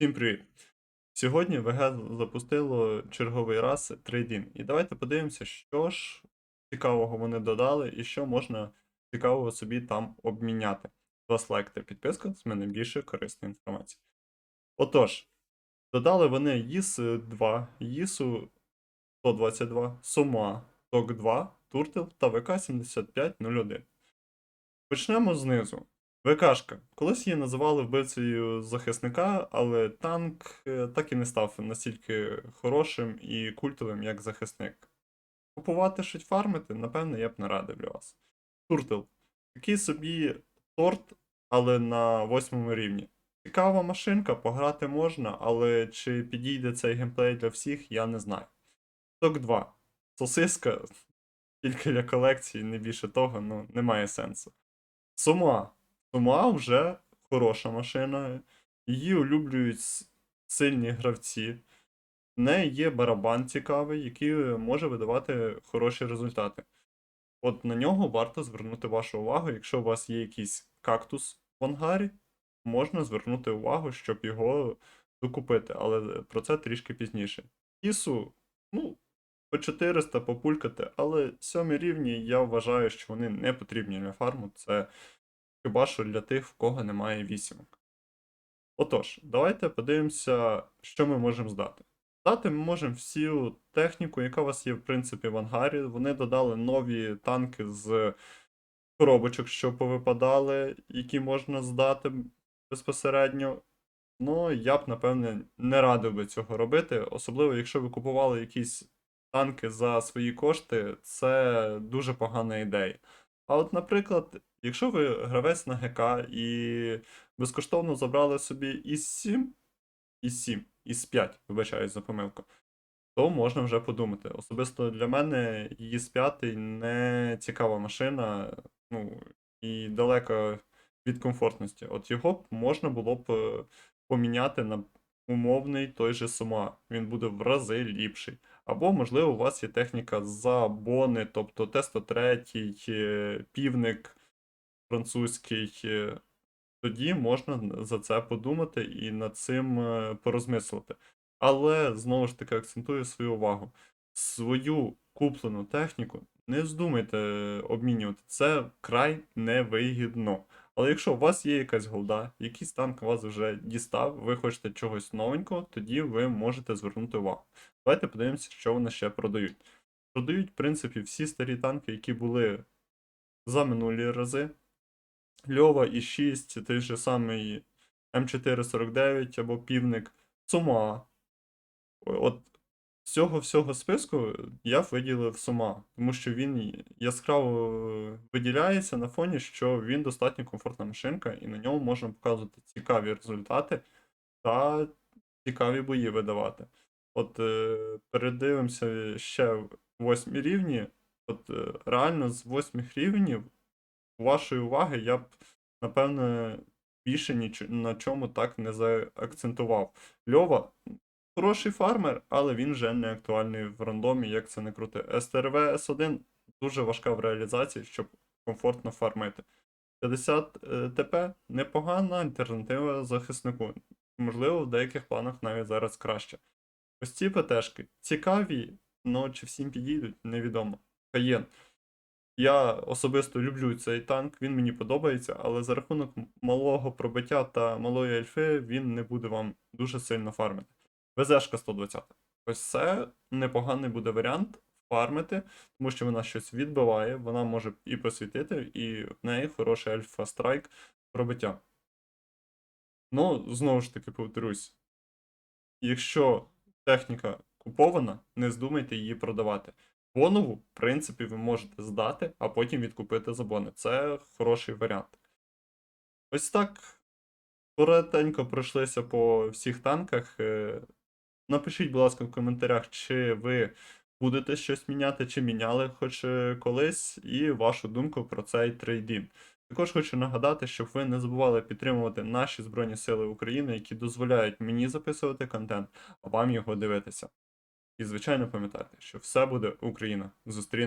Всім привіт! Сьогодні ВГ запустило черговий раз трейдін. І давайте подивимося, що ж цікавого вони додали і що можна цікавого собі там обміняти. Вас лайк та підписка, з мене більше корисної інформації. Отож, додали вони ЄС 2, ЄСу 122, Сома, ТОК 2, Туртил та ВК 7501. Почнемо знизу. ВКшка. Колись її називали вбивцею захисника, але танк е, так і не став настільки хорошим і культовим, як захисник. Купувати щось фармити, напевне, я б не радив для вас. Туртл. Такий собі торт, але на восьмому рівні. Цікава машинка, пограти можна, але чи підійде цей геймплей для всіх, я не знаю. Ток 2. Сосиска, тільки для колекції, не більше того, ну немає сенсу. Сума. Сума вже хороша машина. Її улюблюють сильні гравці. В неї є барабан цікавий, який може видавати хороші результати. От на нього варто звернути вашу увагу, якщо у вас є якийсь кактус в ангарі, можна звернути увагу, щоб його докупити, але про це трішки пізніше. Кісу, ну, по 400 популькати, але сьомі рівні я вважаю, що вони не потрібні для фарму. Це хіба що для тих, в кого немає вісімок. Отож, давайте подивимося, що ми можемо здати. Здати ми можемо всю техніку, яка у вас є, в принципі, в ангарі. Вони додали нові танки з коробочок, що повипадали, які можна здати безпосередньо. Ну, я б, напевне, не радив би цього робити, особливо, якщо ви купували якісь танки за свої кошти, це дуже погана ідея. А от, наприклад, якщо ви гравець на ГК і безкоштовно забрали собі із 7, із 7, із 5, вибачаюсь за помилку, то можна вже подумати. Особисто для мене ЄС 5 не цікава машина, ну, і далека від комфортності. От його б можна було б е, поміняти на умовний той же Сума. Він буде в рази ліпший. Або, можливо, у вас є техніка за бони, тобто Т-103, е, півник французький. е, Тоді можна за це подумати і над цим е, порозмислити. Але знову ж таки акцентую свою увагу. Свою куплену техніку не вздумайте е, обмінювати. Це край невигідно. Але якщо у вас є якась голда, якийсь танк вас вже дістав, ви хочете чогось новенького, тоді ви можете звернути увагу. Давайте подивимося, що вони ще продають. Продають, в принципі, всі старі танки, які були за минулі рази. Льова і 6, той же самий М449 або Півник, Сума. От цього всього списку я виділив Сума, тому що він яскраво виділяється на фоні, що він достатньо комфортна машинка, і на ньому можна показувати цікаві результати та цікаві бої видавати. От е, передивимося ще восьмі рівні. От е, реально з восьмих рівнів вашої уваги я б, напевне, більше ніч... на чому так не заакцентував. Льова хороший фармер, але він вже не актуальний в рандомі, як це не крути. СТРВ С1 дуже важка в реалізації, щоб комфортно фармити. 50 е, ТП непогана альтернатива захиснику. Можливо, в деяких планах навіть зараз краще. Ось ці ПТшки цікаві, але чи всім підійдуть, невідомо. Каєн. Я особисто люблю цей танк, він мені подобається, але за рахунок малого пробиття та малої альфи він не буде вам дуже сильно фармити. ВЗшка 120. Ось це непоганий буде варіант фармити, тому що вона щось відбиває, вона може і посвітити, і в неї хороший альфа страйк пробиття. Ну, знову ж таки, повторюсь, якщо техніка купована, не здумайте її продавати. Бонову, в принципі, ви можете здати, а потім відкупити за бони. Це хороший варіант. Ось так. Коротенько пройшлися по всіх танках. Е, Напишіть, будь ласка, в коментарях, чи ви будете щось міняти, чи міняли хоч е, колись, і вашу думку про цей трейдін. Також хочу нагадати, щоб ви не забували підтримувати наші Збройні Сили України, які дозволяють мені записувати контент, а вам його дивитися. І, звичайно, пам'ятайте, що все буде Україна. Зустрінемо.